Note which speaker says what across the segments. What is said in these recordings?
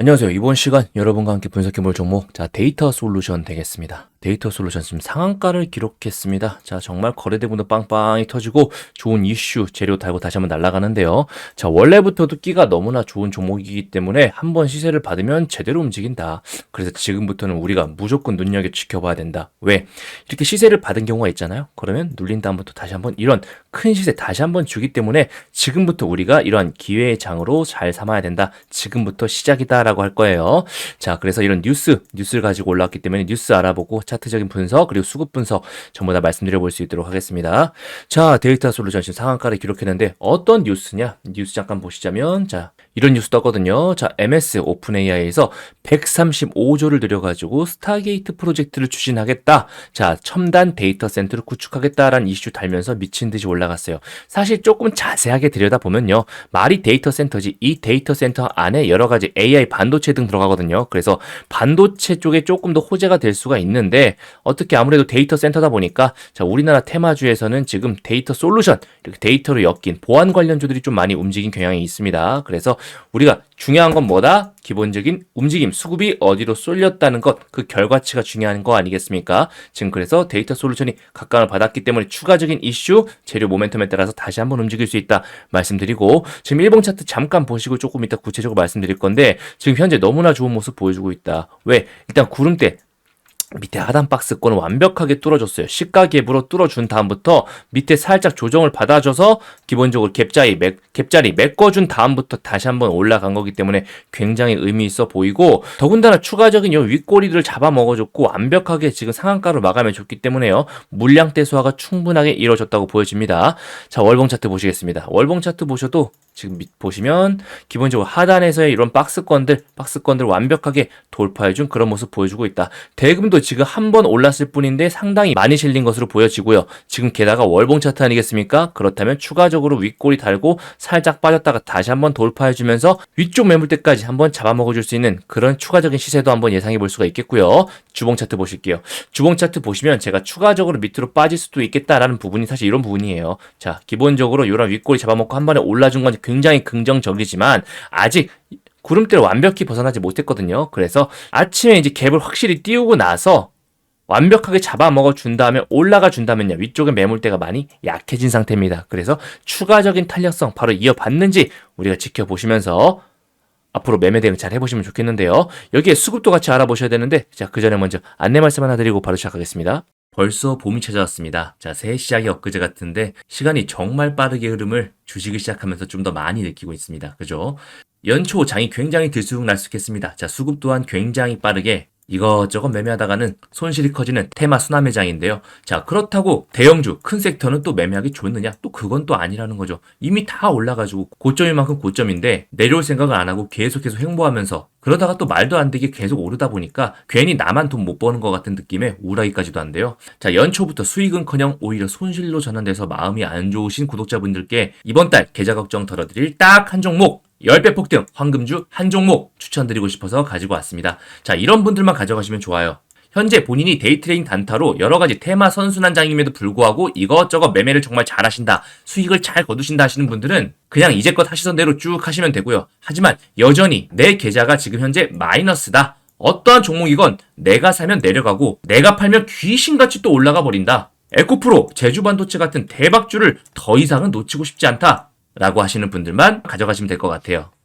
Speaker 1: 안녕하세요. 이번 시간 여러분과 함께 분석해볼 종목, 자, 데이터 솔루션 되겠습니다. 데이터 솔루션 지금 상한가를 기록했습니다. 자, 정말 거래대금도 빵빵히 터지고 좋은 이슈 재료 달고 다시 한번 날아가는데요. 자, 원래부터도 끼가 너무나 좋은 종목이기 때문에 한 번 시세를 받으면 제대로 움직인다. 그래서 지금부터는 우리가 무조건 눈여겨 지켜봐야 된다. 왜? 이렇게 시세를 받은 경우가 있잖아요. 그러면 눌린 다음부터 다시 한번 이런 큰 시세 다시 한번 주기 때문에 지금부터 우리가 이러한 기회의 장으로 잘 삼아야 된다. 지금부터 시작이다 라고 할 거예요. 자, 그래서 이런 뉴스, 뉴스를 가지고 올라왔기 때문에 뉴스 알아보고 차트적인 분석 그리고 수급 분석 전부 다 말씀드려 볼 수 있도록 하겠습니다. 자, 데이터 솔루션 지금 상한가를 기록했는데 어떤 뉴스냐? 뉴스 잠깐 보시자면 자, 이런 뉴스 떴거든요. 자, MS 오픈 AI에서 135조를 들여가지고 스타게이트 프로젝트를 추진하겠다. 자, 첨단 데이터 센터를 구축하겠다라는 이슈 달면서 미친 듯이 올라갔어요. 사실 조금 자세하게 들여다보면요. 말이 데이터 센터지 이 데이터 센터 안에 여러 가지 AI 반 도체 등 들어가거든요. 그래서 반도체 쪽에 조금 더 호재가 될 수가 있는데 어떻게 아무래도 데이터 센터다 보니까 자, 우리나라 테마주에서는 지금 데이터 솔루션 이렇게 데이터로 엮인 보안 관련주들이 좀 많이 움직인 경향이 있습니다. 그래서 우리가 중요한 건 뭐다? 기본적인 움직임, 수급이 어디로 쏠렸다는 것, 그 결과치가 중요한 거 아니겠습니까? 지금 그래서 데이터 솔루션이 각광을 받았기 때문에 추가적인 이슈, 재료 모멘텀에 따라서 다시 한번 움직일 수 있다 말씀드리고, 지금 일봉 차트 잠깐 보시고 조금 이따 구체적으로 말씀드릴 건데, 지금 현재 너무나 좋은 모습 보여주고 있다. 왜? 일단 구름대, 밑에 하단 박스권을 완벽하게 뚫어줬어요. 시가 갭으로 뚫어준 다음부터 밑에 살짝 조정을 받아줘서 기본적으로 갭자리, 맥, 갭자리 메꿔준 다음부터 다시 한번 올라간 거기 때문에 굉장히 의미 있어 보이고 더군다나 추가적인 이 윗꼬리들을 잡아먹어줬고 완벽하게 지금 상한가로 마감해줬기 때문에요. 물량 대 소화가 충분하게 이루어졌다고 보여집니다. 자, 월봉 차트 보시겠습니다. 월봉 차트 보셔도 지금 밑 보시면 기본적으로 하단에서의 이런 박스권들, 박스권들 완벽하게 돌파해준 그런 모습 보여주고 있다. 대금도 지금 한 번 올랐을 뿐인데 상당히 많이 실린 것으로 보여지고요. 지금 게다가 월봉 차트 아니겠습니까? 그렇다면 추가적으로 윗골이 달고 살짝 빠졌다가 다시 한번 돌파해주면서 위쪽 매물대까지 한번 잡아먹어줄 수 있는 그런 추가적인 시세도 한번 예상해 볼 수가 있겠고요. 주봉 차트 보실게요. 주봉 차트 보시면 제가 추가적으로 밑으로 빠질 수도 있겠다라는 부분이 사실 이런 부분이에요. 자, 기본적으로 이런 윗골이 잡아먹고 한 번에 올라준 건 굉장히 긍정적이지만 아직 구름대를 완벽히 벗어나지 못했거든요. 그래서 아침에 이제 갭을 확실히 띄우고 나서 완벽하게 잡아먹어 준 다음에 올라가 준다면요. 위쪽에 매물대가 많이 약해진 상태입니다. 그래서 추가적인 탄력성 바로 이어받는지 우리가 지켜보시면서 앞으로 매매 대응 잘 해보시면 좋겠는데요. 여기에 수급도 같이 알아보셔야 되는데 자, 그 전에 먼저 안내 말씀 하나 드리고 바로 시작하겠습니다. 벌써 봄이 찾아왔습니다. 자, 새해 시작이 엊그제 같은데 시간이 정말 빠르게 흐름을 주식을 시작하면서 좀 더 많이 느끼고 있습니다. 그죠? 연초 장이 굉장히 들쑥날쑥했습니다. 자, 수급 또한 굉장히 빠르게 이것저것 매매하다가는 손실이 커지는 테마 수남매장인데요. 자, 그렇다고 대형주, 큰 섹터는 또 매매하기 좋느냐? 또 그건 또 아니라는 거죠. 이미 다 올라가지고 고점인 만큼 고점인데 내려올 생각을 안 하고 계속해서 횡보하면서 그러다가 또 말도 안 되게 계속 오르다 보니까 괜히 나만 돈 못 버는 것 같은 느낌에 우울하기까지도 한데요. 자, 연초부터 수익은커녕 오히려 손실로 전환돼서 마음이 안 좋으신 구독자분들께 이번 달 계좌 걱정 덜어드릴 딱 한 종목 10배 폭등 황금주 한 종목 추천드리고 싶어서 가지고 왔습니다. 자, 이런 분들만 가져가시면 좋아요. 현재 본인이 데이트레인 단타로 여러 가지 테마 선순환장임에도 불구하고 이것저것 매매를 정말 잘하신다, 수익을 잘 거두신다 하시는 분들은 그냥 이제껏 하시던 대로 쭉 하시면 되고요. 하지만 여전히 내 계좌가 지금 현재 마이너스다. 어떠한 종목이건 내가 사면 내려가고 내가 팔면 귀신같이 또 올라가 버린다. 에코프로, 제주반도체 같은 대박주를 더 이상은 놓치고 싶지 않다. 라고 하시는 분들만 가져가시면 될 것 같아요.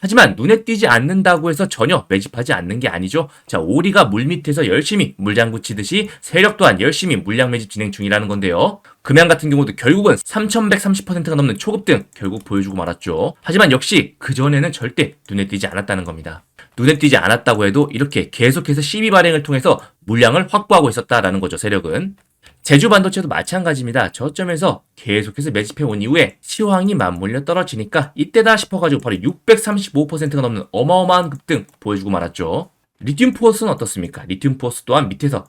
Speaker 1: 하지만 눈에 띄지 않는다고 해서 전혀 매집하지 않는 게 아니죠. 자, 오리가 물밑에서 열심히 물장구 치듯이 세력 또한 열심히 물량 매집 진행 중이라는 건데요. 금양 같은 경우도 결국은 3,130%가 넘는 초급 등 결국 보여주고 말았죠. 하지만 역시 그전에는 절대 눈에 띄지 않았다는 겁니다. 눈에 띄지 않았다고 해도 이렇게 계속해서 시비 발행을 통해서 물량을 확보하고 있었다라는 거죠, 세력은. 제주 반도체도 마찬가지입니다. 저점에서 계속해서 매집해 온 이후에 시황이 맞물려 떨어지니까 이때다 싶어가지고 바로 635%가 넘는 어마어마한 급등 보여주고 말았죠. 리튬 포어스는 어떻습니까? 리튬 포어스 또한 밑에서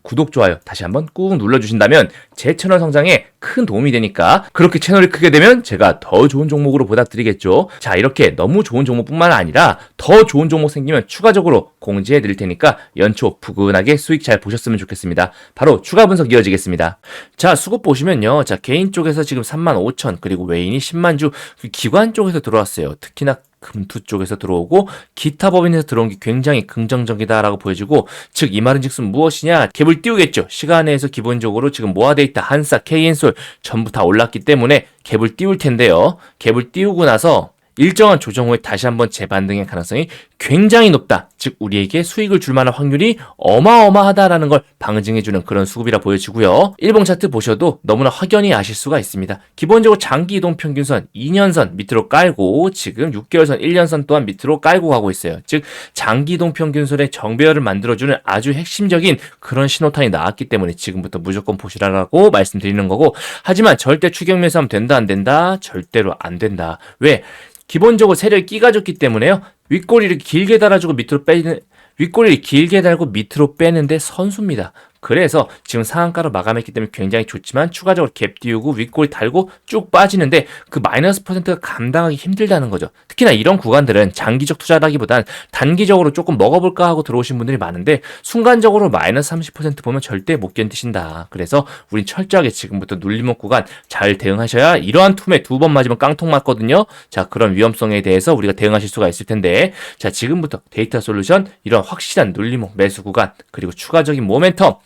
Speaker 1: 구독 좋아요 다시 한번 꾹 눌러주신다면 제 채널 성장에 큰 도움이 되니까 그렇게 채널이 크게 되면 제가 더 좋은 종목으로 보답드리겠죠. 자 이렇게 너무 좋은 종목뿐만 아니라 더 좋은 종목 생기면 추가적으로 공지해 드릴 테니까 연초 푸근하게 수익 잘 보셨으면 좋겠습니다. 바로 추가 분석 이어지겠습니다. 자 수급 보시면요. 자 개인 쪽에서 지금 3만 5천 그리고 외인이 10만 주 기관 쪽에서 들어왔어요. 특히나 금투 쪽에서 들어오고 기타 법인에서 들어온 게 굉장히 긍정적이다라고 보여지고 즉 이 말은 즉슨 무엇이냐? 갭을 띄우겠죠. 시간 내에서 기본적으로 지금 모아데이터 한사 KN솔 전부 다 올랐기 때문에 갭을 띄울 텐데요. 갭을 띄우고 나서 일정한 조정 후에 다시 한번 재반등의 가능성이 굉장히 높다. 즉 우리에게 수익을 줄 만한 확률이 어마어마하다라는 걸 방증해주는 그런 수급이라 보여지고요. 일봉 차트 보셔도 너무나 확연히 아실 수가 있습니다. 기본적으로 장기 이동 평균선 2년선 밑으로 깔고 지금 6개월선 1년선 또한 밑으로 깔고 가고 있어요. 즉 장기 이동 평균선의 정배열을 만들어주는 아주 핵심적인 그런 신호탄이 나왔기 때문에 지금부터 무조건 보시라라고 말씀드리는 거고 하지만 절대 추격 매수하면 된다 안 된다 절대로 안 된다. 왜? 기본적으로 세력이 끼가졌기 때문에요. 윗꼬리를 길게 달아주고 밑으로 빼는 윗꼬리를 길게 달고 밑으로 빼는데 선수입니다. 그래서 지금 상한가로 마감했기 때문에 굉장히 좋지만 추가적으로 갭 띄우고 윗꼬리 달고 쭉 빠지는데 그 마이너스 퍼센트가 감당하기 힘들다는 거죠. 특히나 이런 구간들은 장기적 투자라기보단 단기적으로 조금 먹어볼까 하고 들어오신 분들이 많은데 순간적으로 마이너스 30% 보면 절대 못 견디신다. 그래서 우린 철저하게 지금부터 눌림목 구간 잘 대응하셔야 이러한 툼에 두 번 맞으면 깡통 맞거든요. 자 그런 위험성에 대해서 우리가 대응하실 수가 있을 텐데 자 지금부터 데이터 솔루션 이런 확실한 눌림목 매수 구간 그리고 추가적인 모멘텀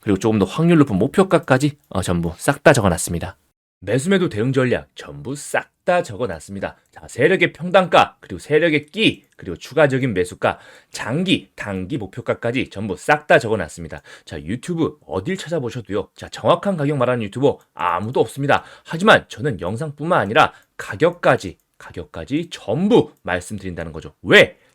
Speaker 1: 그리고 조금 더 확률 높은 목표가까지 어, 전부 싹 다 적어놨습니다. 매수매도 대응 전략 전부 싹 다 적어놨습니다. 자, 세력의 평단가, 그리고 세력의 끼, 그리고 추가적인 매수가, 장기, 단기 목표가까지 전부 싹 다 적어놨습니다. 자, 유튜브 어딜 찾아보셔도요. 자, 정확한 가격 말하는 유튜버 아무도 없습니다. 하지만 저는 영상뿐만 아니라 가격까지, 가격까지 전부 말씀드린다는 거죠. 왜?